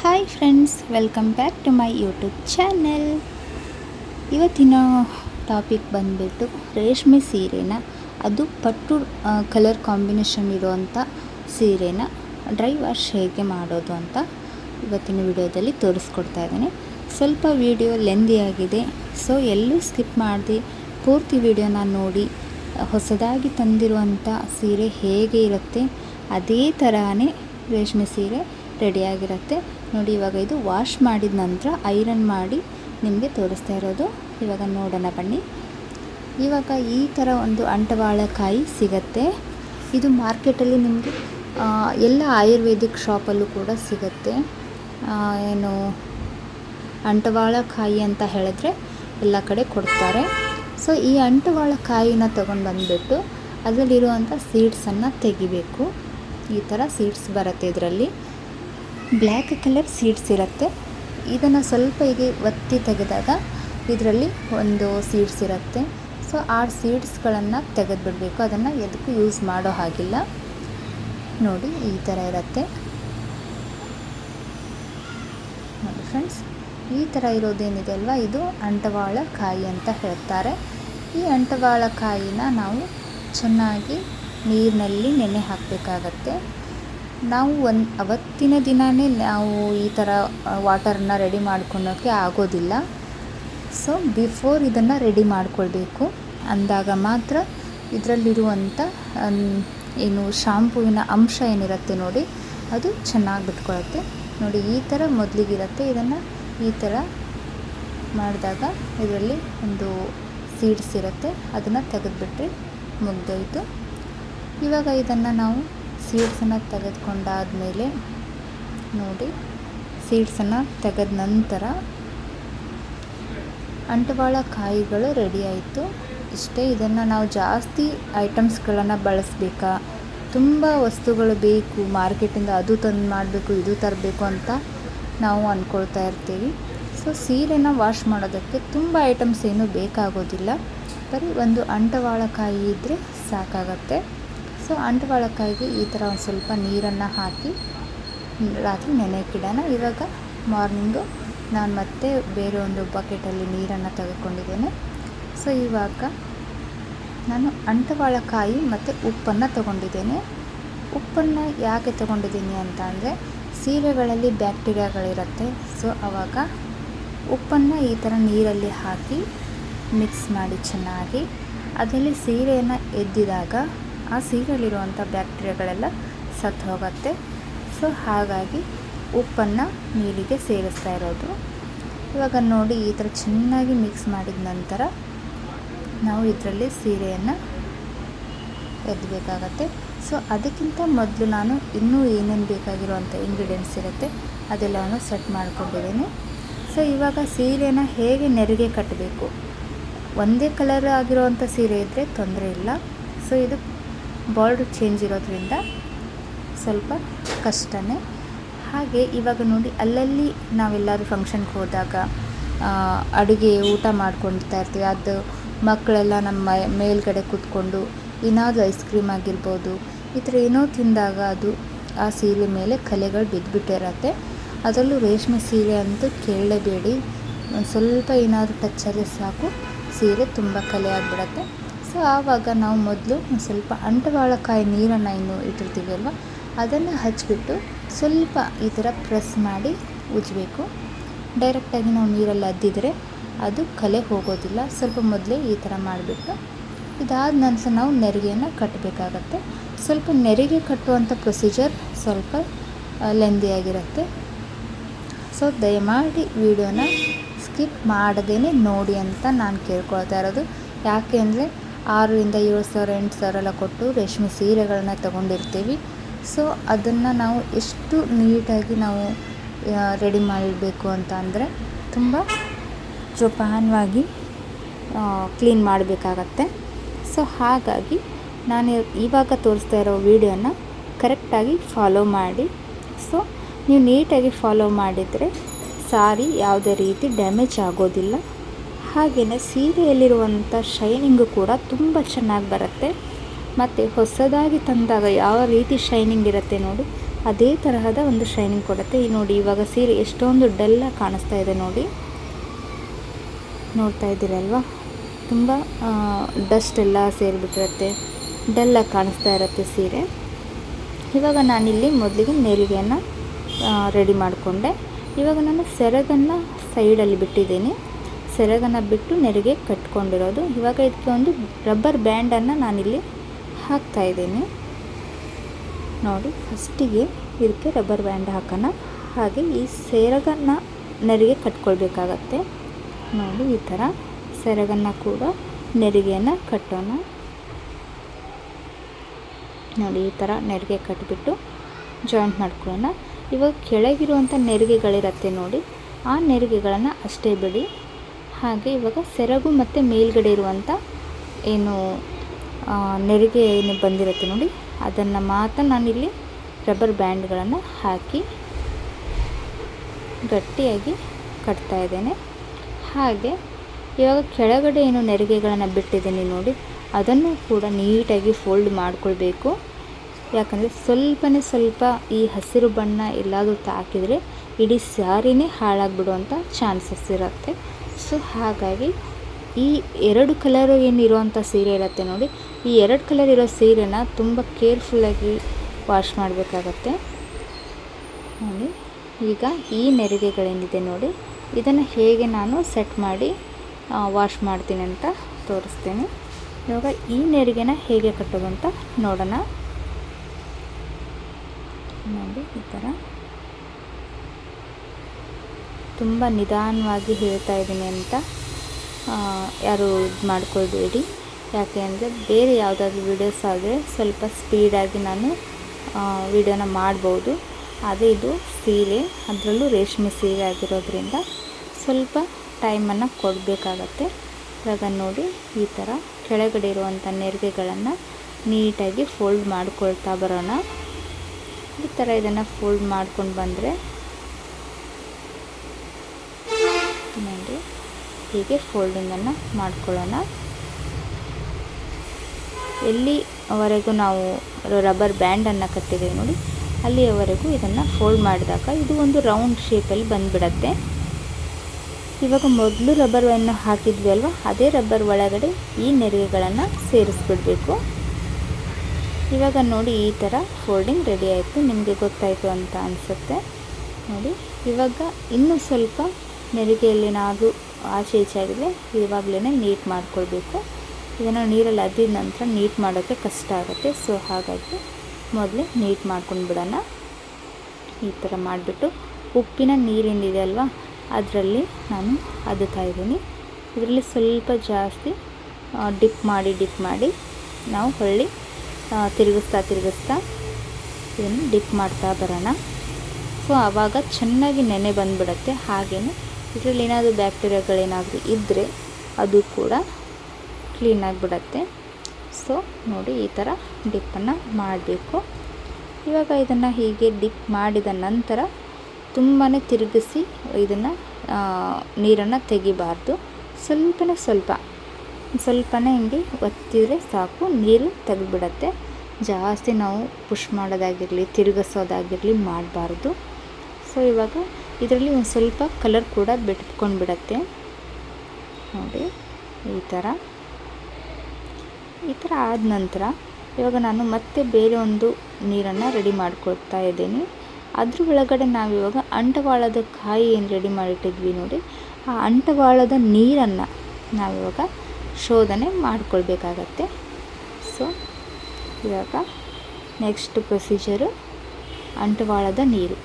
Hi friends welcome back to my YouTube channel ಇವತ್ತಿನ topic ಬಂದುಬಿಟ್ಟು ರೇಷ್ಮೆ ಸೀರೆನ, ಅದು ಪಟ್ಟು ಕಲರ್ ಕಾಂಬಿನೇಷನ್ ಇರುವಂಥ ಸೀರೆನ ಡ್ರೈ ವಾಶ್ ಹೇಗೆ ಮಾಡೋದು ಅಂತ ಇವತ್ತಿನ ವಿಡಿಯೋದಲ್ಲಿ ತೋರಿಸ್ಕೊಡ್ತಾ ಇದ್ದೀನಿ. ಸ್ವಲ್ಪ ವಿಡಿಯೋ ಲೆಂದಿಯಾಗಿದೆ ಸೊ ಎಲ್ಲೂ ಸ್ಕಿಪ್ ಮಾಡಿದೆ. ಪೂರ್ತಿ ವಿಡಿಯೋನ ನೋಡಿ, ಹೊಸದಾಗಿ ತಂದಿರುವಂಥ ಸೀರೆ ಹೇಗೆ ಇರುತ್ತೆ, ಅದೇ ಥರನೇ ರೇಷ್ಮೆ ಸೀರೆ ರೆಡಿಯಾಗಿರುತ್ತೆ. ನೋಡಿ, ಇವಾಗ ಇದು ವಾಶ್ ಮಾಡಿದ ನಂತರ ಐರನ್ ಮಾಡಿ ನಿಮಗೆ ತೋರಿಸ್ತಾ ಇರೋದು. ಇವಾಗ ನೋಡೋಣ ಬನ್ನಿ. ಇವಾಗ ಈ ಥರ ಒಂದು ಅಂಟವಾಳಕಾಯಿ ಸಿಗತ್ತೆ. ಇದು ಮಾರ್ಕೆಟಲ್ಲಿ ನಿಮಗೆ ಎಲ್ಲ ಆಯುರ್ವೇದಿಕ್ ಶಾಪಲ್ಲೂ ಕೂಡ ಸಿಗತ್ತೆ. ಏನು ಅಂಟವಾಳಕಾಯಿ ಅಂತ ಹೇಳಿದ್ರೆ ಎಲ್ಲ ಕಡೆ ಕೊಡ್ತಾರೆ. ಸೊ, ಈ ಅಂಟವಾಳಕಾಯಿನ ತೊಗೊಂಡು ಬಂದುಬಿಟ್ಟು ಅದರಲ್ಲಿರುವಂಥ ಸೀಡ್ಸನ್ನು ತೆಗಿಬೇಕು. ಈ ಥರ ಸೀಡ್ಸ್ ಬರುತ್ತೆ ಇದರಲ್ಲಿ. ಬ್ಲ್ಯಾಕ್ ಕಲರ್ ಸೀಡ್ಸ್ ಇರುತ್ತೆ. ಇದನ್ನು ಸ್ವಲ್ಪ ಹೀಗೆ ಒತ್ತಿ ತೆಗೆದಾಗ ಇದರಲ್ಲಿ ಒಂದು ಸೀಡ್ಸ್ ಇರುತ್ತೆ. ಸೊ, ಆ ಸೀಡ್ಸ್ಗಳನ್ನು ತೆಗೆದುಬಿಡಬೇಕು. ಅದನ್ನು ಎದಕ್ಕೂ ಯೂಸ್ ಮಾಡೋ ಹಾಗಿಲ್ಲ. ನೋಡಿ, ಈ ಥರ ಇರುತ್ತೆ. ನೋಡಿ ಫ್ರೆಂಡ್ಸ್, ಈ ಥರ ಇರೋದೇನಿದೆ ಅಲ್ವಾ? ಇದು ಅಂಟವಾಳ ಕಾಯಿ ಅಂತ ಹೇಳ್ತಾರೆ. ಈ ಅಂಟವಾಳ ಕಾಯಿನ ನಾವು ಚೆನ್ನಾಗಿ ನೀರಿನಲ್ಲಿ ನೆನೆ ಹಾಕಬೇಕಾಗತ್ತೆ. ನಾವು ಒಂದು ಅವತ್ತಿನ ದಿನವೇ ನಾವು ಈ ಥರ ವಾಟರನ್ನ ರೆಡಿ ಮಾಡ್ಕೊಳ್ಳೋಕ್ಕೆ ಆಗೋದಿಲ್ಲ. ಸೊ, ಬಿಫೋರ್ ಇದನ್ನು ರೆಡಿ ಮಾಡಿಕೊಳ್ಬೇಕು. ಅಂದಾಗ ಮಾತ್ರ ಇದರಲ್ಲಿರುವಂಥ ಏನು ಶಾಂಪುವಿನ ಅಂಶ ಏನಿರುತ್ತೆ ನೋಡಿ, ಅದು ಚೆನ್ನಾಗಿ ಬಿಟ್ಕೊಳುತ್ತೆ. ನೋಡಿ, ಈ ಥರ ಮೊದಲಿಗಿರುತ್ತೆ. ಇದನ್ನು ಈ ಥರ ಮಾಡಿದಾಗ ಇದರಲ್ಲಿ ಒಂದು ಸೀಡ್ಸ್ ಇರುತ್ತೆ. ಅದನ್ನು ತೆಗೆದುಬಿಟ್ರೆ ಮುಗ್ದೋಯ್ತು. ಇವಾಗ ಇದನ್ನು ನಾವು ಸೀಡ್ಸನ್ನು ತೆಗೆದುಕೊಂಡಾದಮೇಲೆ ನೋಡಿ, ಸೀಡ್ಸನ್ನು ತೆಗೆದ ನಂತರ ಅಂಟವಾಳ ಕಾಯಿಗಳು ರೆಡಿ ಆಯಿತು. ಇಷ್ಟೇ ಇದನ್ನು ನಾವು ಜಾಸ್ತಿ ಐಟಮ್ಸ್ಗಳನ್ನು ಬಳಸಬೇಕಾ? ತುಂಬ ವಸ್ತುಗಳು ಬೇಕು, ಮಾರ್ಕೆಟಿಂದ ಅದು ತಂದು ಮಾಡಬೇಕು, ಇದು ತರಬೇಕು ಅಂತ ನಾವು ಅಂದ್ಕೊಳ್ತಾ ಇರ್ತೀವಿ. ಸೊ ಸೀರೆನ ವಾಶ್ ಮಾಡೋದಕ್ಕೆ ತುಂಬ ಐಟಮ್ಸ್ ಏನೂ ಬೇಕಾಗೋದಿಲ್ಲ. ಬರೀ ಒಂದು ಅಂಟವಾಳಕಾಯಿ ಇದ್ದರೆ ಸಾಕಾಗತ್ತೆ. ಸೊ ಅಂಟವಾಳಕಾಯಿಗೆ ಈ ಥರ ಒಂದು ಸ್ವಲ್ಪ ನೀರನ್ನು ಹಾಕಿ ರಾತ್ರಿ ನೆನೆಯಕ್ಕಿಡೋಣ ಇವಾಗ ಮಾರ್ನಿಂಗು ನಾನು ಮತ್ತೆ ಬೇರೆ ಒಂದು ಬಕೆಟಲ್ಲಿ ನೀರನ್ನು ತೆಗೆದುಕೊಂಡಿದ್ದೇನೆ. ಸೊ ಇವಾಗ ನಾನು ಅಂಟವಾಳಕಾಯಿ ಮತ್ತು ಉಪ್ಪನ್ನು ತಗೊಂಡಿದ್ದೇನೆ. ಉಪ್ಪನ್ನು ಯಾಕೆ ತಗೊಂಡಿದ್ದೀನಿ ಅಂತ ಅಂದರೆ, ಸೀರೆಗಳಲ್ಲಿ ಬ್ಯಾಕ್ಟೀರಿಯಾಗಳಿರುತ್ತೆ. ಸೊ ಆವಾಗ ಉಪ್ಪನ್ನು ಈ ಥರ ನೀರಲ್ಲಿ ಹಾಕಿ ಮಿಕ್ಸ್ ಮಾಡಿ ಚೆನ್ನಾಗಿ, ಅದರಲ್ಲಿ ಸೀರೆಯನ್ನು ಎದ್ದಿದಾಗ ಆ ಸೀರೆಯಲ್ಲಿರುವಂಥ ಬ್ಯಾಕ್ಟೀರಿಯಾಗಳೆಲ್ಲ ಸತ್ತು ಹೋಗುತ್ತೆ. ಸೊ, ಹಾಗಾಗಿ ಉಪ್ಪನ್ನು ನೀರಿಗೆ ಸೇರಿಸ್ತಾ ಇರೋದು. ಇವಾಗ ನೋಡಿ, ಈ ಥರ ಚೆನ್ನಾಗಿ ಮಿಕ್ಸ್ ಮಾಡಿದ ನಂತರ ನಾವು ಇದರಲ್ಲಿ ಸೀರೆಯನ್ನು ಎದ್ದಬೇಕಾಗತ್ತೆ ಸೊ, ಅದಕ್ಕಿಂತ ಮೊದಲು ನಾನು ಇನ್ನೂ ಏನೇನು ಬೇಕಾಗಿರುವಂಥ ಇಂಗ್ರೀಡಿಯೆಂಟ್ಸ್ ಇರುತ್ತೆ, ಅದೆಲ್ಲವನ್ನು ಸೆಟ್ ಮಾಡ್ಕೊಂಡಿದ್ದೀನಿ. ಸೊ, ಇವಾಗ ಸೀರೆನ ಹೇಗೆ ನೆರಿಗೆ ಕಟ್ಟಬೇಕು? ಒಂದೇ ಕಲರ್ ಆಗಿರುವಂಥ ಸೀರೆ ಇದ್ದರೆ ತೊಂದರೆ ಇಲ್ಲ. ಸೊ, ಇದು ಬಾರ್ಡ್ರ್ ಚೇಂಜ್ ಇರೋದ್ರಿಂದ ಸ್ವಲ್ಪ ಕಷ್ಟನೇ. ಹಾಗೆ ಇವಾಗ ನೋಡಿ ಅಲ್ಲಲ್ಲಿ ನಾವೆಲ್ಲರೂ ಫಂಕ್ಷನ್ಗೆ ಹೋದಾಗ ಅಡುಗೆ ಊಟ ಮಾಡ್ಕೊಳ್ತಾ ಇರ್ತೀವಿ. ಅದು ಮಕ್ಕಳೆಲ್ಲ ನಮ್ಮ ಮೇಲ್ಗಡೆ ಕೂತ್ಕೊಂಡು ಏನಾದರೂ ಐಸ್ ಕ್ರೀಮ್ ಆಗಿರ್ಬೋದು, ಈ ಥರ ಏನೋ ತಿಂದಾಗ ಅದು ಆ ಸೀರೆ ಮೇಲೆ ಕಲೆಗಳು ಬಿದ್ದುಬಿಟ್ಟಿರತ್ತೆ ಅದರಲ್ಲೂ ರೇಷ್ಮೆ ಸೀರೆ ಅಂತೂ ಕೇಳಲೇಬೇಡಿ. ಒಂದು ಸ್ವಲ್ಪ ಏನಾದರೂ ಟಚ್ ಆದರೆ ಸಾಕು. ಸೀರೆ ತುಂಬ ಕಲೆ ಆಗಿಬಿಡತ್ತೆ. ಸೊ ಆವಾಗ ನಾವು ಮೊದಲು ಸ್ವಲ್ಪ ಅಂಟವಾಳಕಾಯಿ ನೀರನ್ನು ಇನ್ನು ಇಟ್ಟಿರ್ತೀವಿ ಅಲ್ವಾ? ಅದನ್ನು ಹಚ್ಚಿಬಿಟ್ಟು ಸ್ವಲ್ಪ ಈ ಥರ ಪ್ರೆಸ್ ಮಾಡಿ ಉಜ್ಜಬೇಕು. ಡೈರೆಕ್ಟಾಗಿ ನಾವು ನೀರಲ್ಲಿ ಅದ್ದಿದರೆ ಅದು ಕಲೆ ಹೋಗೋದಿಲ್ಲ. ಸ್ವಲ್ಪ ಮೊದಲೇ ಈ ಥರ ಮಾಡಿಬಿಟ್ಟು ಇದಾದ ನಂತರ ನಾವು ನೆರಿಗೆಯನ್ನು ಕಟ್ಟಬೇಕಾಗತ್ತೆ ಸ್ವಲ್ಪ ನೆರಿಗೆ ಕಟ್ಟುವಂಥ ಪ್ರೊಸೀಜರ್ ಸ್ವಲ್ಪ ಲೆಂದಿಯಾಗಿರುತ್ತೆ ಸೊ ದಯಮಾಡಿ ವಿಡಿಯೋನ ಸ್ಕಿಪ್ ಮಾಡದೇ ನೋಡಿ ಅಂತ ನಾನು ಕೇಳ್ಕೊಳ್ತಾ ಇರೋದು. ಯಾಕೆ ಅಂದರೆ ಆರರಿಂದ ಏಳು ಸಾವಿರ ಎಂಟು ಸಾವಿರ ಎಲ್ಲ ಕೊಟ್ಟು ರೇಷ್ಮೆ ಸೀರೆಗಳನ್ನ ತಗೊಂಡಿರ್ತೀವಿ. ಸೊ ಅದನ್ನು ನಾವು ಎಷ್ಟು ನೀಟಾಗಿ ನಾವು ರೆಡಿ ಮಾಡಿಡಬೇಕು ಅಂತ ಅಂದರೆ ತುಂಬ ಜೋಪಾನವಾಗಿ ಕ್ಲೀನ್ ಮಾಡಬೇಕಾಗತ್ತೆ. ಸೊ ಹಾಗಾಗಿ ನಾನು ಇವಾಗ ತೋರಿಸ್ತಾ ಇರೋ ವೀಡಿಯೋನ ಕರೆಕ್ಟಾಗಿ ಫಾಲೋ ಮಾಡಿ. ಸೊ ನೀವು ನೀಟಾಗಿ ಫಾಲೋ ಮಾಡಿದರೆ ಸಾರಿ ಯಾವುದೇ ರೀತಿ ಡ್ಯಾಮೇಜ್ ಆಗೋದಿಲ್ಲ. ಹಾಗೆಯೇ ಸೀರೆಯಲ್ಲಿರುವಂಥ ಶೈನಿಂಗು ಕೂಡ ತುಂಬ ಚೆನ್ನಾಗಿ ಬರುತ್ತೆ. ಮತ್ತು ಹೊಸದಾಗಿ ತಂದಾಗ ಯಾವ ರೀತಿ ಶೈನಿಂಗ್ ಇರುತ್ತೆ ನೋಡಿ, ಅದೇ ತರಹದ ಒಂದು ಶೈನಿಂಗ್ ಕೊಡುತ್ತೆ. ಈ ನೋಡಿ ಇವಾಗ ಸೀರೆ ಎಷ್ಟೊಂದು ಡಲ್ಲ ಕಾಣಿಸ್ತಾ ಇದೆ ನೋಡಿ. ನೋಡ್ತಾ ಇದ್ದೀರಲ್ವಾ? ತುಂಬ ಡಸ್ಟ್ ಎಲ್ಲ ಸೇರಿಬಿಟ್ಟಿರುತ್ತೆ. ಡಲ್ಲಾಗಿ ಕಾಣಿಸ್ತಾ ಇರುತ್ತೆ ಸೀರೆ. ಇವಾಗ ನಾನಿಲ್ಲಿ ಮೊದಲಿಗೆ ನೆರಿಗೆಯನ್ನು ರೆಡಿ ಮಾಡಿಕೊಂಡೆ. ಇವಾಗ ನಾನು ಸೆರಗನ್ನು ಸೈಡಲ್ಲಿ ಬಿಟ್ಟಿದ್ದೀನಿ. ಸೆರಗನ್ನು ಬಿಟ್ಟು ನೆರಿಗೆ ಕಟ್ಕೊಂಡಿರೋದು. ಇವಾಗ ಇದಕ್ಕೆ ಒಂದು ರಬ್ಬರ್ ಬ್ಯಾಂಡನ್ನು ನಾನಿಲ್ಲಿ ಹಾಕ್ತಾ ಇದ್ದೀನಿ. ನೋಡಿ, ಫಸ್ಟಿಗೆ ಇದಕ್ಕೆ ರಬ್ಬರ್ ಬ್ಯಾಂಡ್ ಹಾಕೋಣ. ಹಾಗೆ ಈ ಸೆರಗನ್ನು ನೆರಿಗೆ ಕಟ್ಕೊಳ್ಬೇಕಾಗತ್ತೆ. ನೋಡಿ, ಈ ಥರ ಸೆರಗನ್ನು ಕೂಡ ನೆರಿಗೆಯನ್ನು ಕಟ್ಟೋಣ. ನೋಡಿ, ಈ ಥರ ನೆರಿಗೆ ಕಟ್ಬಿಟ್ಟು ಜಾಯಿಂಟ್ ಮಾಡ್ಕೊಳ್ಳೋಣ. ಇವಾಗ ಕೆಳಗಿರುವಂಥ ನೆರಿಗೆಗಳಿರತ್ತೆ ನೋಡಿ. ಆ ನೆರಿಗೆಗಳನ್ನು ಅಷ್ಟೇ ಬಿಡಿ. ಹಾಗೆ ಇವಾಗ ಸೆರಗು ಮತ್ತು ಮೇಲ್ಗಡೆ ಇರುವಂಥ ಏನು ನೆರಿಗೆ ಏನು ಬಂದಿರುತ್ತೆ ನೋಡಿ, ಅದನ್ನು ಮಾತ್ರ ನಾನಿಲ್ಲಿ ರಬ್ಬರ್ ಬ್ಯಾಂಡ್ಗಳನ್ನು ಹಾಕಿ ಗಟ್ಟಿಯಾಗಿ ಕಟ್ತಾ ಇದ್ದೇನೆ. ಹಾಗೆ ಇವಾಗ ಕೆಳಗಡೆ ಏನು ನೆರಿಗೆಗಳನ್ನು ಬಿಟ್ಟಿದ್ದೀನಿ ನೋಡಿ, ಅದನ್ನು ಕೂಡ ನೀಟಾಗಿ ಫೋಲ್ಡ್ ಮಾಡಿಕೊಳ್ಬೇಕು. ಯಾಕಂದರೆ ಸ್ವಲ್ಪನೇ ಸ್ವಲ್ಪ ಈ ಹಸಿರು ಬಣ್ಣ ಎಲ್ಲಾದರೂ ತಾಕಿದರೆ ಇಡೀ ಸ್ಯಾರಿನೇ ಹಾಳಾಗಿಬಿಡುವಂಥ ಚಾನ್ಸಸ್ ಇರುತ್ತೆ. ಸೊ ಹಾಗಾಗಿ ಈ ಎರಡು ಕಲರು ಏನಿರುವಂಥ ಸೀರೆ ಇರುತ್ತೆ ನೋಡಿ, ಈ ಎರಡು ಕಲರ್ ಇರೋ ಸೀರೆನ ತುಂಬ ಕೇರ್ಫುಲ್ಲಾಗಿ ವಾಶ್ ಮಾಡಬೇಕಾಗತ್ತೆ. ನೋಡಿ, ಈಗ ಈ ನೆರಿಗೆಗಳೇನಿದೆ ನೋಡಿ, ಇದನ್ನು ಹೇಗೆ ನಾನು ಸೆಟ್ ಮಾಡಿ ವಾಶ್ ಮಾಡ್ತೀನಿ ಅಂತ ತೋರಿಸ್ತೀನಿ. ಇವಾಗ ಈ ನೆರಿಗೆನ ಹೇಗೆ ಕಟ್ಟೋದು ಅಂತ ನೋಡೋಣ. ನೋಡಿ, ಈ ಥರ. ತುಂಬ ನಿಧಾನವಾಗಿ ಹೇಳ್ತಾ ಇದ್ದೀನಿ ಅಂತ ಯಾರು ಇದು ಮಾಡ್ಕೊಳ್ಬೇಡಿ. ಯಾಕೆ ಅಂದರೆ ಬೇರೆ ಯಾವುದಾದ್ರೂ ವೀಡಿಯೋಸ್ ಆದರೆ ಸ್ವಲ್ಪ ಸ್ಪೀಡಾಗಿ ನಾನು ವೀಡಿಯೋನ ಮಾಡ್ಬೋದು. ಅದೇ ಇದು ಸೀರೆ, ಅದರಲ್ಲೂ ರೇಷ್ಮೆ ಸೀರೆ ಆಗಿರೋದ್ರಿಂದ ಸ್ವಲ್ಪ ಟೈಮನ್ನು ಕೊಡಬೇಕಾಗತ್ತೆ. ಇವಾಗ ನೋಡಿ, ಈ ಥರ ಕೆಳಗಡೆ ಇರುವಂಥ ನೆರಿಗೆಗಳನ್ನು ನೀಟಾಗಿ ಫೋಲ್ಡ್ ಮಾಡ್ಕೊಳ್ತಾ ಬರೋಣ. ಈ ಥರ ಇದನ್ನು ಫೋಲ್ಡ್ ಮಾಡ್ಕೊಂಡು ಬಂದರೆ ನೋಡಿ ಹೀಗೆ ಫೋಲ್ಡಿಂಗನ್ನು ಮಾಡ್ಕೊಳ್ಳೋಣ. ಎಲ್ಲಿವರೆಗೂ ನಾವು ರಬ್ಬರ್ ಬ್ಯಾಂಡನ್ನು ಕಟ್ಟಿದ್ದೀವಿ ನೋಡಿ. ಅಲ್ಲಿಯವರೆಗೂ ಇದನ್ನು ಫೋಲ್ಡ್ ಮಾಡಿದಾಗ ಇದು ಒಂದು ರೌಂಡ್ ಶೇಪಲ್ಲಿ ಬಂದುಬಿಡತ್ತೆ. ಇವಾಗ ಮೊದಲು ರಬ್ಬರ್ ಅನ್ನು ಹಾಕಿದ್ವಿ ಅಲ್ವಾ? ಅದೇ ರಬ್ಬರ್ ಒಳಗಡೆ ಈ ನೆರಿಗೆಗಳನ್ನು ಸೇರಿಸ್ಬಿಡಬೇಕು. ಇವಾಗ ನೋಡಿ ಈ ಥರ ಫೋಲ್ಡಿಂಗ್ ರೆಡಿ ಆಯಿತು. ನಿಮಗೆ ಗೊತ್ತಾಯಿತು ಅಂತ ಅನಿಸುತ್ತೆ. ನೋಡಿ, ಇವಾಗ ಇನ್ನೂ ಸ್ವಲ್ಪ ನೆರಿಗೆಯಲ್ಲೇನಾದರೂ ಆಚೆ ಈಚೆ ಆಗಿದೆ ಇವಾಗಲೇ ನೀಟ್ ಮಾಡ್ಕೊಳ್ಬೇಕು. ಇದನ್ನು ನೀರಲ್ಲಿ ಅದಿದ ನಂತರ ನೀಟ್ ಮಾಡೋಕ್ಕೆ ಕಷ್ಟ ಆಗುತ್ತೆ. ಸೊ, ಹಾಗಾಗಿ ಮೊದಲೇ ನೀಟ್ ಮಾಡ್ಕೊಂಡು ಬಿಡೋಣ. ಈ ಥರ ಮಾಡಿಬಿಟ್ಟು ಉಪ್ಪಿನ ನೀರೇನಿದೆ ಅಲ್ವಾ? ಅದರಲ್ಲಿ ನಾನು ಅದುತ್ತಾ ಇದ್ದೀನಿ. ಇದರಲ್ಲಿ ಸ್ವಲ್ಪ ಜಾಸ್ತಿ ಡಿಪ್ ಮಾಡಿ ಡಿಪ್ ಮಾಡಿ ನಾವು ಹೊಳ್ಳಿ ತಿರುಗಿಸ್ತಾ ತಿರುಗಿಸ್ತಾ ಇದನ್ನು ಡಿಪ್ ಮಾಡ್ತಾ ಬರೋಣ. ಸೊ, ಆವಾಗ ಚೆನ್ನಾಗಿ ನೆನೆ ಬಂದುಬಿಡತ್ತೆ. ಹಾಗೆಯೇ ಇದರಲ್ಲಿ ಏನಾದರೂ ಬ್ಯಾಕ್ಟೀರಿಯಾಗಳೇನಾದರೂ ಇದ್ದರೆ ಅದು ಕೂಡ ಕ್ಲೀನಾಗಿ ಬಿಡತ್ತೆ ಸೊ ನೋಡಿ, ಈ ಥರ ಡಿಪ್ಪನ್ನು ಮಾಡಬೇಕು. ಇವಾಗ ಇದನ್ನು ಹೀಗೆ ಡಿಪ್ ಮಾಡಿದ ನಂತರ ತುಂಬಾ ತಿರುಗಿಸಿ ಇದನ್ನು ನೀರನ್ನು ತೆಗಿಬಾರ್ದು. ಸ್ವಲ್ಪನೇ ಸ್ವಲ್ಪ. ಸ್ವಲ್ಪನೇ ಹಿಂಗೆ ಒತ್ತಿದರೆ ಸಾಕು. ನೀರು ತೆಗೆದುಬಿಡತ್ತೆ. ಜಾಸ್ತಿ ನಾವು ಪುಷ್ ಮಾಡೋದಾಗಿರಲಿ, ತಿರುಗಿಸೋದಾಗಿರಲಿ ಮಾಡಬಾರ್ದು. ಸೊ ಇವಾಗ ಇದರಲ್ಲಿ ಒಂದು ಸ್ವಲ್ಪ ಕಲರ್ ಕೂಡ ಬಿಟ್ಕೊಂಡು ಬಿಡತ್ತೆ ನೋಡಿ, ಈ ಥರ. ಈ ಥರ ಆದ ನಂತರ ಇವಾಗ ನಾನು ಮತ್ತೆ ಬೇರೆ ಒಂದು ನೀರನ್ನು ರೆಡಿ ಮಾಡ್ಕೊಳ್ತಾ ಇದ್ದೀನಿ. ಅದ್ರ ಒಳಗಡೆ ನಾವಿವಾಗ ಅಂಟವಾಳದ ಕಾಯಿ ಏನು ರೆಡಿ ಮಾಡಿಟ್ಟಿದ್ವಿ ನೋಡಿ, ಆ ಅಂಟವಾಳದ ನೀರನ್ನು ನಾವಿವಾಗ ಶೋಧನೆ ಮಾಡಿಕೊಳ್ಬೇಕಾಗತ್ತೆ. ಸೊ ಇವಾಗ ನೆಕ್ಸ್ಟ್ ಪ್ರೊಸೀಜರು ಅಂಟವಾಳದ ನೀರು.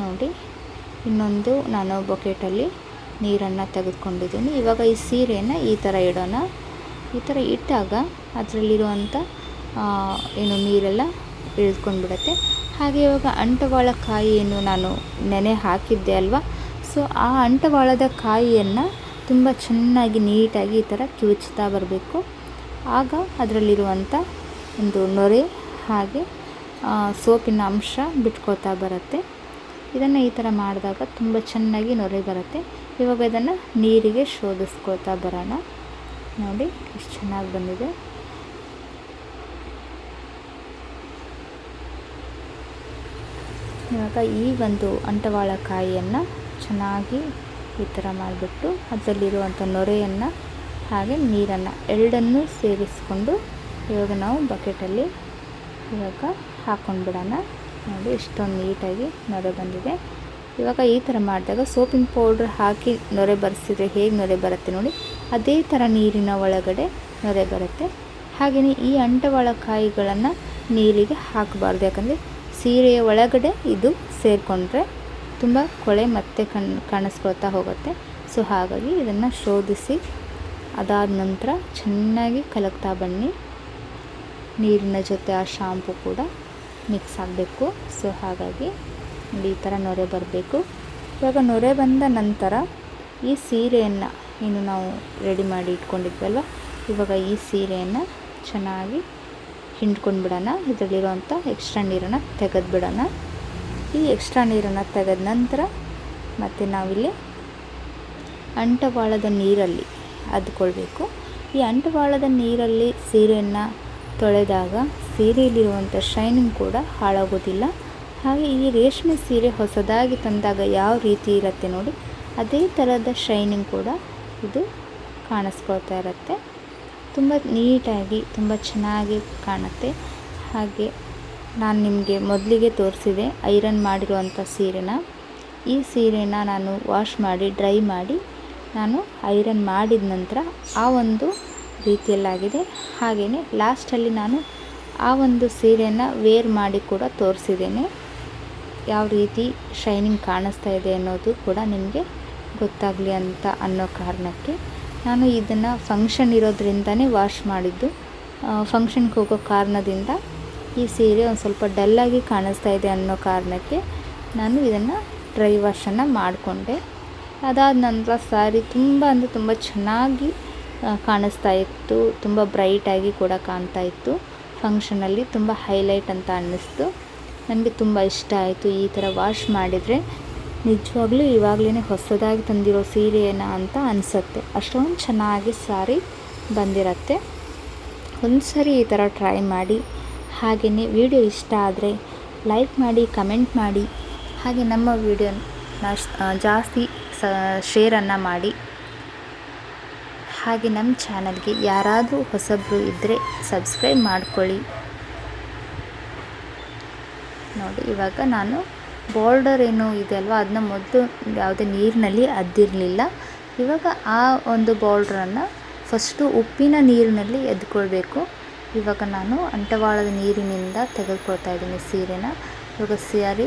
ನೋಡಿ, ಇನ್ನೊಂದು ನಾನು ಬಕೆಟಲ್ಲಿ ನೀರನ್ನು ತೆಗೆದುಕೊಂಡಿದ್ದೀನಿ. ಇವಾಗ ಈ ಸೀರೆಯನ್ನು ಈ ಥರ ಇಡೋಣ. ಈ ಥರ ಇಟ್ಟಾಗ ಅದರಲ್ಲಿರುವಂಥ ಏನು ನೀರೆಲ್ಲ ಇಳಿದ್ಕೊಂಡ್ಬಿಡತ್ತೆ ಹಾಗೆ ಇವಾಗ ಅಂಟವಾಳ ಕಾಯಿಯನ್ನು ನಾನು ನೆನೆ ಹಾಕಿದ್ದೆ ಅಲ್ವಾ? ಸೊ, ಆ ಅಂಟವಾಳದ ಕಾಯಿಯನ್ನು ತುಂಬ ಚೆನ್ನಾಗಿ ನೀಟಾಗಿ ಈ ಥರ ಕಿವುಚ್ತಾ ಬರಬೇಕು. ಆಗ ಅದರಲ್ಲಿರುವಂಥ ಒಂದು ನೊರೆ ಹಾಗೆ ಸೋಪಿನ ಅಂಶ ಬಿಟ್ಕೋತಾ ಬರುತ್ತೆ. ಇದನ್ನು ಈ ಥರ ಮಾಡಿದಾಗ ತುಂಬ ಚೆನ್ನಾಗಿ ನೊರೆ ಬರುತ್ತೆ. ಇವಾಗ ಇದನ್ನು ನೀರಿಗೆ ಶೋಧಿಸ್ಕೊಳ್ತಾ ಬರೋಣ. ನೋಡಿ, ಎಷ್ಟು ಚೆನ್ನಾಗಿ ಬಂದಿದೆ. ಇವಾಗ ಈ ಒಂದು ಅಂಟವಾಳಕಾಯಿಯನ್ನು ಚೆನ್ನಾಗಿ ಈ ಥರ ಮಾಡಿಬಿಟ್ಟು ಅದರಲ್ಲಿರುವಂಥ ನೊರೆಯನ್ನು ಹಾಗೆ ನೀರನ್ನು ಎರಡನ್ನೂ ಸೇರಿಸ್ಕೊಂಡು ಇವಾಗ ನಾವು ಬಕೆಟಲ್ಲಿ ಇವಾಗ ಹಾಕ್ಕೊಂಡ್ಬಿಡೋಣ ನೋಡಿ ಇಷ್ಟೊಂದು ನೀಟಾಗಿ ನೊರೆ ಬಂದಿದೆ. ಇವಾಗ ಈ ಥರ ಮಾಡಿದಾಗ ಸೋಪಿಂಗ್ ಪೌಡ್ರ್ ಹಾಕಿ ನೊರೆ ಬರೆಸಿದ್ರೆ ಹೇಗೆ ನೊರೆ ಬರುತ್ತೆ ನೋಡಿ. ಅದೇ ಥರ ನೀರಿನ ಒಳಗಡೆ ನೊರೆ ಬರುತ್ತೆ. ಹಾಗೆಯೇ ಈ ಅಂಟವಾಳಕಾಯಿಗಳನ್ನು ನೀರಿಗೆ ಹಾಕಬಾರ್ದು. ಯಾಕಂದರೆ ಸೀರೆಯ ಒಳಗಡೆ ಇದು ಸೇರಿಕೊಂಡ್ರೆ ತುಂಬ ಕೊಳೆ ಮತ್ತೆ ಕಣ್, ಕಾಣಿಸ್ಕೊಳ್ತಾ ಹೋಗುತ್ತೆ. ಸೊ ಹಾಗಾಗಿ ಇದನ್ನು ಶೋಧಿಸಿ ಅದಾದ ನಂತರ ಚೆನ್ನಾಗಿ ಕಲಕ್ತಾ ಬನ್ನಿ. ನೀರಿನ ಜೊತೆ ಆ ಶಾಂಪು ಕೂಡ. ಮಿಕ್ಸ್ ಆಗಬೇಕು. ಸೊ ಹಾಗಾಗಿ ಈ ಥರ ನೊರೆ ಬರಬೇಕು. ಇವಾಗ ನೊರೆ ಬಂದ ನಂತರ ಈ ಸೀರೆಯನ್ನು ಇನ್ನು ನಾವು ರೆಡಿ ಮಾಡಿ ಇಟ್ಕೊಂಡಿದ್ವಲ್ವ? ಇವಾಗ ಈ ಸೀರೆಯನ್ನು ಚೆನ್ನಾಗಿ ಹಿಂಡ್ಕೊಂಡ್ಬಿಡೋಣ ಇದರಲ್ಲಿರುವಂಥ ಎಕ್ಸ್ಟ್ರಾ ನೀರನ್ನು ತೆಗೆದುಬಿಡೋಣ ಈ ಎಕ್ಸ್ಟ್ರಾ ನೀರನ್ನು ತೆಗೆದ ನಂತರ ಮತ್ತು ನಾವಿಲ್ಲಿ ಅಂಟವಾಳದ ನೀರಲ್ಲಿ ಅದ್ಕೊಳ್ಬೇಕು. ಈ ಅಂಟವಾಳದ ನೀರಲ್ಲಿ ಸೀರೆಯನ್ನು ತೊಳೆದಾಗ ಸೀರೆಯಲ್ಲಿರುವಂಥ ಶೈನಿಂಗ್ ಕೂಡ ಹಾಳಾಗೋದಿಲ್ಲ. ಹಾಗೆ ಈ ರೇಷ್ಮೆ ಸೀರೆ ಹೊಸದಾಗಿ ತಂದಾಗ ಯಾವ ರೀತಿ ಇರುತ್ತೆ ನೋಡಿ, ಅದೇ ಥರದ ಶೈನಿಂಗ್ ಕೂಡ ಇದು ಕಾಣಿಸ್ಕೊಳ್ತಾ ಇರುತ್ತೆ. ತುಂಬ ನೀಟಾಗಿ, ತುಂಬ ಚೆನ್ನಾಗಿ ಕಾಣುತ್ತೆ. ಹಾಗೆ ನಾನು ನಿಮಗೆ ಮೊದಲಿಗೆ ತೋರಿಸಿದೆ ಐರನ್ ಮಾಡಿರುವಂಥ ಸೀರೆನ. ಈ ಸೀರೆನ ನಾನು ವಾಶ್ ಮಾಡಿ ಡ್ರೈ ಮಾಡಿ ನಾನು ಐರನ್ ಮಾಡಿದ ನಂತರ ಆ ಒಂದು ರೀತಿಯಲ್ಲಾಗಿದೆ. ಹಾಗೆಯೇ ಲಾಸ್ಟಲ್ಲಿ ನಾನು ಆ ಒಂದು ಸೀರೆಯನ್ನು ವೇರ್ ಮಾಡಿ ಕೂಡ ತೋರಿಸಿದ್ದೇನೆ. ಯಾವ ರೀತಿ ಶೈನಿಂಗ್ ಕಾಣಿಸ್ತಾ ಇದೆ ಅನ್ನೋದು ಕೂಡ ನಿಮಗೆ ಗೊತ್ತಾಗಲಿ ಅಂತ ಅನ್ನೋ ಕಾರಣಕ್ಕೆ ನಾನು ಇದನ್ನು ಫಂಕ್ಷನ್ ಇರೋದ್ರಿಂದನೇ ವಾಶ್ ಮಾಡಿದ್ದು. ಫಂಕ್ಷನ್ಗೆ ಹೋಗೋ ಕಾರಣದಿಂದ ಈ ಸೀರೆ ಒಂದು ಸ್ವಲ್ಪ ಡಲ್ಲಾಗಿ ಕಾಣಿಸ್ತಾ ಇದೆ ಅನ್ನೋ ಕಾರಣಕ್ಕೆ ನಾನು ಇದನ್ನು ಡ್ರೈ ವಾಶನ್ನು ಮಾಡಿಕೊಂಡೆ. ಅದಾದ ನಂತರ ಸ್ಯಾರಿ ತುಂಬ ಅಂದರೆ ತುಂಬ ಚೆನ್ನಾಗಿ ಕಾಣಿಸ್ತಾ ಇತ್ತು, ತುಂಬ ಬ್ರೈಟಾಗಿ ಕೂಡ ಕಾಣ್ತಾ ಇತ್ತು. ಫಂಕ್ಷನಲ್ಲಿ ತುಂಬ ಹೈಲೈಟ್ ಅಂತ ಅನ್ನಿಸ್ತು. ನನಗೆ ತುಂಬ ಇಷ್ಟ ಆಯಿತು ಈ ಥರ ವಾಶ್ ಮಾಡಿದರೆ. ನಿಜವಾಗ್ಲೂ ಇವಾಗಲೇ ಹೊಸದಾಗಿ ತಂದಿರೋ ಸೀರೆನ ಅಂತ ಅನಿಸುತ್ತೆ. ಅಷ್ಟೊಂದು ಚೆನ್ನಾಗಿ ಸಾರಿ ಬಂದಿರತ್ತೆ. ಒಂದು ಸರಿ ಈ ಥರ ಟ್ರೈ ಮಾಡಿ. ಹಾಗೆಯೇ ವಿಡಿಯೋ ಇಷ್ಟ ಆದರೆ ಲೈಕ್ ಮಾಡಿ, ಕಮೆಂಟ್ ಮಾಡಿ. ಹಾಗೆ ನಮ್ಮ ವಿಡಿಯೋನ ಜಾಸ್ತಿ ಸ, ಶೇರನ್ನು ಮಾಡಿ. ಹಾಗೆ ನಮ್ಮ ಚಾನಲ್ಗೆ ಯಾರಾದರೂ ಹೊಸಬ್ರು ಇದ್ದರೆ ಸಬ್ಸ್ಕ್ರೈಬ್ ಮಾಡ್ಕೊಳ್ಳಿ. ನೋಡಿ, ಇವಾಗ ನಾನು ಬಾರ್ಡರ್ ಏನು ಇದೆ ಅಲ್ವಾ, ಅದನ್ನ ಮೊದಲು ಯಾವುದೇ ನೀರಿನಲ್ಲಿ ಅದ್ದಿರಲಿಲ್ಲ. ಇವಾಗ ಆ ಒಂದು ಬಾರ್ಡ್ರನ್ನು ಫಸ್ಟು ಉಪ್ಪಿನ ನೀರಿನಲ್ಲಿ ಎದ್ಕೊಳ್ಬೇಕು. ಇವಾಗ ನಾನು ಅಂಟವಾಳದ ನೀರಿನಿಂದ ತೆಗೆದುಕೊಳ್ತಾ ಇದ್ದೀನಿ ಸೀರೆನ. ಇವಾಗ ಸ್ಯಾರಿ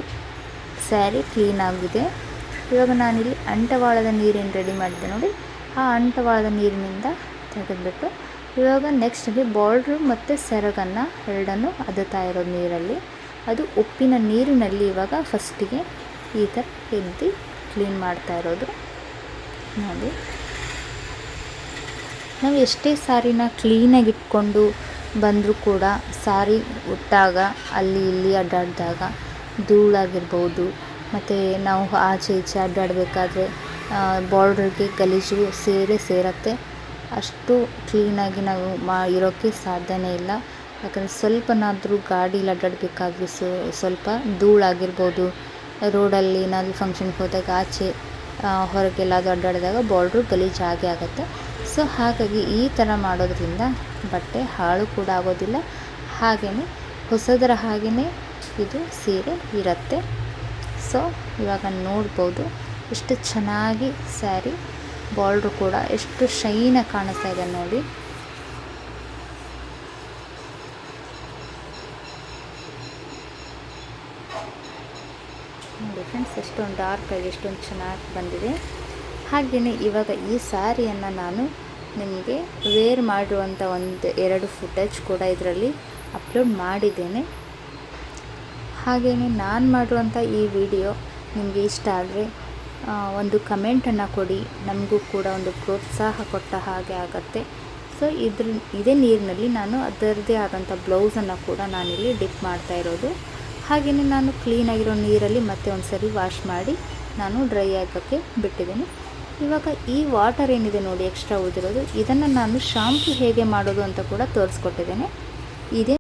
ಸ್ಯಾರಿ ಕ್ಲೀನ್ ಆಗಿದೆ. ಇವಾಗ ನಾನಿಲ್ಲಿ ಅಂಟವಾಳದ ನೀರೇನು ರೆಡಿ ಮಾಡಿದೆ ನೋಡಿ. ಆ ಅಂಟವಾದ ನೀರಿನಿಂದ ತೆಗೆದುಬಿಟ್ಟು ಇವಾಗ ನೆಕ್ಸ್ಟಲ್ಲಿ ಬಾರ್ಡ್ರು ಮತ್ತು ಸೆರಗನ್ನು ಎರಡನ್ನು ಅದುತ್ತಾ ಇರೋದು ನೀರಲ್ಲಿ. ಅದು ಉಪ್ಪಿನ ನೀರಿನಲ್ಲಿ ಇವಾಗ ಫಸ್ಟಿಗೆ ಈ ಥರ ಎದ್ದು ಕ್ಲೀನ್ ಮಾಡ್ತಾ ಇರೋದು. ನೋಡಿ. ನಾವು ಎಷ್ಟೇ ಸಾರಿನ ಕ್ಲೀನಾಗಿ ಇಟ್ಕೊಂಡು ಬಂದರೂ ಕೂಡ ಸಾರಿ ಉಟ್ಟಾಗ, ಅಲ್ಲಿ ಇಲ್ಲಿ ಅಡ್ಡಾಡಿದಾಗ ಧೂಳಾಗಿರ್ಬೋದು, ಮತ್ತು ನಾವು ಆಚೆ ಈಚೆ ಅಡ್ಡಾಡಬೇಕಾದ್ರೆ ಬಾರ್ಡ್ರಿಗೆ ಗಲೀಜು ಸೇರೆ ಸೇರತ್ತೆ. ಅಷ್ಟು ಕ್ಲೀನಾಗಿ ನಾವು ಮಾ ಇರೋಕ್ಕೆ ಸಾಧ್ಯನೇ ಇಲ್ಲ. ಯಾಕಂದರೆ ಸ್ವಲ್ಪನಾದರೂ ಗಾಡೀಲಿ ಸೊ, ಸ್ವಲ್ಪ ಧೂಳಾಗಿರ್ಬೋದು. ರೋಡಲ್ಲಿ ಏನಾದರೂ ಫಂಕ್ಷನ್ಗೆ ಹೋದಾಗ ಆಚೆ ಹೊರಗೆಲ್ಲಾದರೂ ಅಡ್ಡಾಡಿದಾಗ ಬಾರ್ಡ್ರು ಗಲೀಜು ಆಗೇ ಆಗುತ್ತೆ. ಸೊ ಹಾಗಾಗಿ ಈ ಥರ ಮಾಡೋದ್ರಿಂದ ಬಟ್ಟೆ ಹಾಳು ಕೂಡ ಆಗೋದಿಲ್ಲ. ಹಾಗೆಯೇ ಹೊಸದರ ಹಾಗೆಯೇ ಇದು ಸೀರೆ ಇರುತ್ತೆ. ಸೊ ಇವಾಗ ನೋಡ್ಬೋದು. ಎಷ್ಟು ಚೆನ್ನಾಗಿ ಸ್ಯಾರಿ, ಬಾರ್ಡ್ರು ಕೂಡ ಎಷ್ಟು ಶೈನಾಗಿ ಕಾಣಿಸ್ತಾ ಇದೆ ನೋಡಿ. ನೋಡಿ ಫ್ರೆಂಡ್ಸ್ ಎಷ್ಟೊಂದು ಡಾರ್ಕಾಗಿ ಎಷ್ಟೊಂದು ಚೆನ್ನಾಗಿ ಬಂದಿದೆ. ಹಾಗೆಯೇ ಇವಾಗ ಈ ಸ್ಯಾರಿಯನ್ನು ನಾನು ನಿಮಗೆ ವೇರ್ ಮಾಡಿರುವಂಥ ಒಂದು ಎರಡು ಫುಟೇಜ್ ಕೂಡ ಇದರಲ್ಲಿ ಅಪ್ಲೋಡ್ ಮಾಡಿದ್ದೇನೆ. ಹಾಗೆಯೇ ನಾನು ಮಾಡಿರುವಂಥ ಈ ವಿಡಿಯೋ ನಿಮಗೆ ಇಷ್ಟ ಆದರೆ ಒಂದು ಕಮೆಂಟನ್ನು ಕೊಡಿ. ನಮಗೂ ಕೂಡ ಒಂದು ಪ್ರೋತ್ಸಾಹ ಕೊಟ್ಟ ಹಾಗೆ ಆಗುತ್ತೆ. ಸೊ ಇದ್ರ, ಇದೇ ನೀರಿನಲ್ಲಿ ನಾನು ಅದರದೇ ಆದಂಥ ಬ್ಲೌಸನ್ನು ಕೂಡ ನಾನಿಲ್ಲಿ ಡಿಪ್ ಮಾಡ್ತಾ ಇರೋದು. ಹಾಗೆಯೇ ನಾನು ಕ್ಲೀನಾಗಿರೋ ನೀರಲ್ಲಿ ಮತ್ತೆ ಒಂದು ಸರಿ ವಾಶ್ ಮಾಡಿ ನಾನು ಡ್ರೈ ಆಗೋಕ್ಕೆ ಬಿಟ್ಟಿದ್ದೀನಿ. ಇವಾಗ ಈ ವಾಟರ್ ಏನಿದೆ ನೋಡಿ, ಎಕ್ಸ್ಟ್ರಾ ಉಳಿದಿರೋದು ಇದನ್ನು ನಾನು ಶಾಂಪು ಹೇಗೆ ಮಾಡೋದು ಅಂತ ಕೂಡ ತೋರಿಸ್ಕೊಟ್ಟಿದ್ದೇನೆ. ಇದೇ